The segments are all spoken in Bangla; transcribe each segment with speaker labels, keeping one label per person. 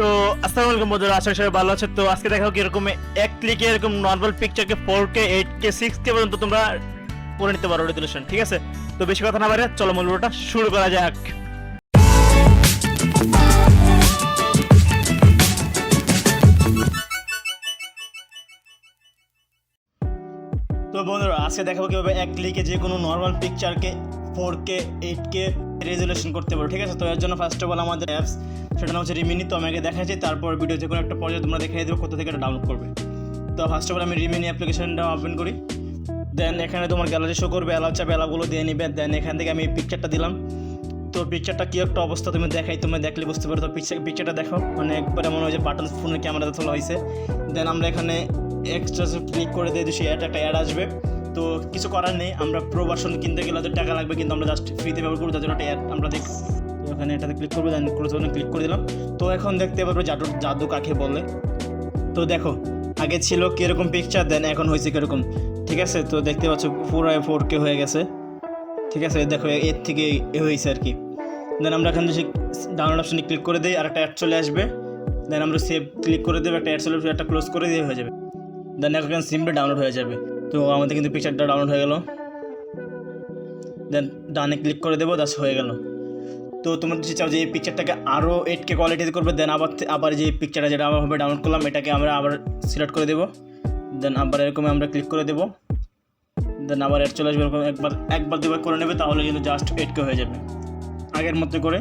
Speaker 1: তো, আসসালামু আলাইকুম বন্ধুরা, আশা সবাই ভালো আছে তো, আজকে দেখাও কীরকম এক ক্লিকে এরকম normal পিকচারকে four K eight K six K পর্যন্ত তোমরা করে নিতে পারো রেজলিউশন ঠিক আছে? তো, বেশি কথা না বাইরে চলো মূল ভিডিওটা শুরু করা যাক। তো বন্ধুরা, আজকে দেখাবো কীভাবে এক ক্লিকে যে কোনো normal পিকচারকে four K eight K resolution করতে পারো, ঠিক আছে? তো এর জন্য ফার্স্ট অফ অল আমাদের অ্যাপস সেটা নাম হচ্ছে রিমিনি তো আমাকে দেখাচ্ছি, তারপর ভিডিও যে কোনো একটা পর্যায়ে তোমরা দেখিয়ে দেবো কোথা থেকে এটা ডাউনলোড করবে। তো ফার্স্ট অফ অল আমি রিমিনি অ্যাপ্লিকেশনটা ওপেন করি। দেন এখানে তোমার গ্যালারি শো করবে অ্যালাউ চাপে অ্যালাউগুলো দিয়ে নিবে। দেন এখান থেকে আমি পিকচারটা দিলাম। তো পিকচারটা কী একটা অবস্থা তুমি দেখাই তুমি দেখলে বুঝতে পারো। তো পিকচার পিকচারটা দেখো মানে একবারে মনে হয় যে বাটন ফোনের ক্যামেরাতে তোলা হয়েছে। দেন আমরা এখানে এক্সট্রা ক্লিক করে দিয়ে দিচ্ছি অ্যাড একটা অ্যাড আসবে। তো কিছু করার নেই, আমরা প্রো ভার্সন কিনতে গেলে ওদের টাকা লাগবে, কিন্তু আমরা জাস্ট ফ্রিতে ব্যবহার করব তার জন্য অ্যাড আমরা দেখ তো এখানে এটাতে ক্লিক করব দেন ক্লোজ ক্লিক করে দিলাম। তো এখন দেখতে পারব জাদু জাদু কাকে বলে। তো দেখো, আগে ছিল কীরকম পিকচার দেন এখন হয়েছে কীরকম। ঠিক আছে? তো দেখতে পাচ্ছ পুরো ফোর কে হয়ে গেছে। ঠিক আছে? দেখো এর থেকে এ হয়েছে আর কি। দেন আমরা এখান থেকে ডাউনলোড অপশনে ক্লিক করে দিই, আর একটা অ্যাড চলে আসবে। দেন আমরা সেভ ক্লিক করে দেবো, একটা অ্যাড চলে আসবে, একটা ক্লোজ করে দিয়ে হয়ে যাবে। দেন এখন সিমটা ডাউনলোড হয়ে যাবে। তো আমাদের কিন্তু পিকচারটা ডাউনলোড হয়ে গেল। দেন ডানে ক্লিক করে দেবো দাস হয়ে গেল। তো তোমরা যদি চাও যে এই পিকচারটাকে আরও এইট কে কোয়ালিটিতে করবে দেন আবার আবার যে পিকচারটা যেটা আমরা ডাউনলোড করলাম, এটাকে আমরা আবার সিলেক্ট করে দেবো। দেন আবার এরকম আমরা ক্লিক করে দেবো। দেন আবার অ্যাড চলে আসবে এরকম একবার একবার দুবার করে নেবে, তাহলে কিন্তু জাস্ট এইট কে হয়ে যাবে। আগের মতো করে।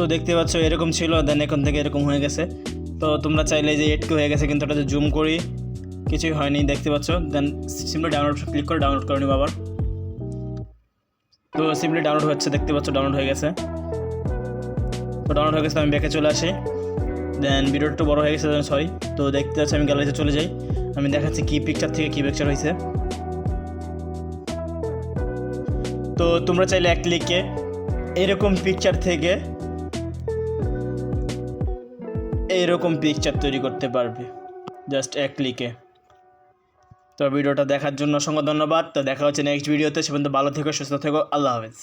Speaker 1: তো দেখতে পাচ্ছ, এরকম ছিল দেন এখন থেকে এরকম হয়ে গেছে। তো তোমরা চাইলে যে এইট কে হয়ে গেছে, কিন্তু ওটা জুম করি, কিছুই হয়নি, দেখতে পাচ্ছ। দেন সিম্পলি ডাউনলোড ক্লিক করে ডাউনলোড করে নিব আবার। তো সিম্পলি ডাউনলোড হচ্ছে, দেখতে পাচ্ছ ডাউনলোড হয়ে গেছে। তো ডাউনলোড হয়ে গেছে, আমি ব্যাকে চলে আসি। দেন ভিডিওটা একটু বড়ো হয়ে গেছে সরি তো দেখতে পাচ্ছি, আমি গ্যালারিতে চলে যাই। আমি দেখাচ্ছি কী পিকচার থেকে কী পিকচার হয়েছে তো তোমরা চাইলে এক ক্লিকে এরকম পিকচার থেকে এইরকম পিকচার তৈরি করতে পারবে। জাস্ট এক ক্লিকে তো ভিডিওটা দেখার জন্য অসংখ্য ধন্যবাদ। তো দেখা হচ্ছে নেক্সট ভিডিওতে সে পর্যন্ত ভালো থেকো, সুস্থ থেকো। আল্লাহ হাফেজ।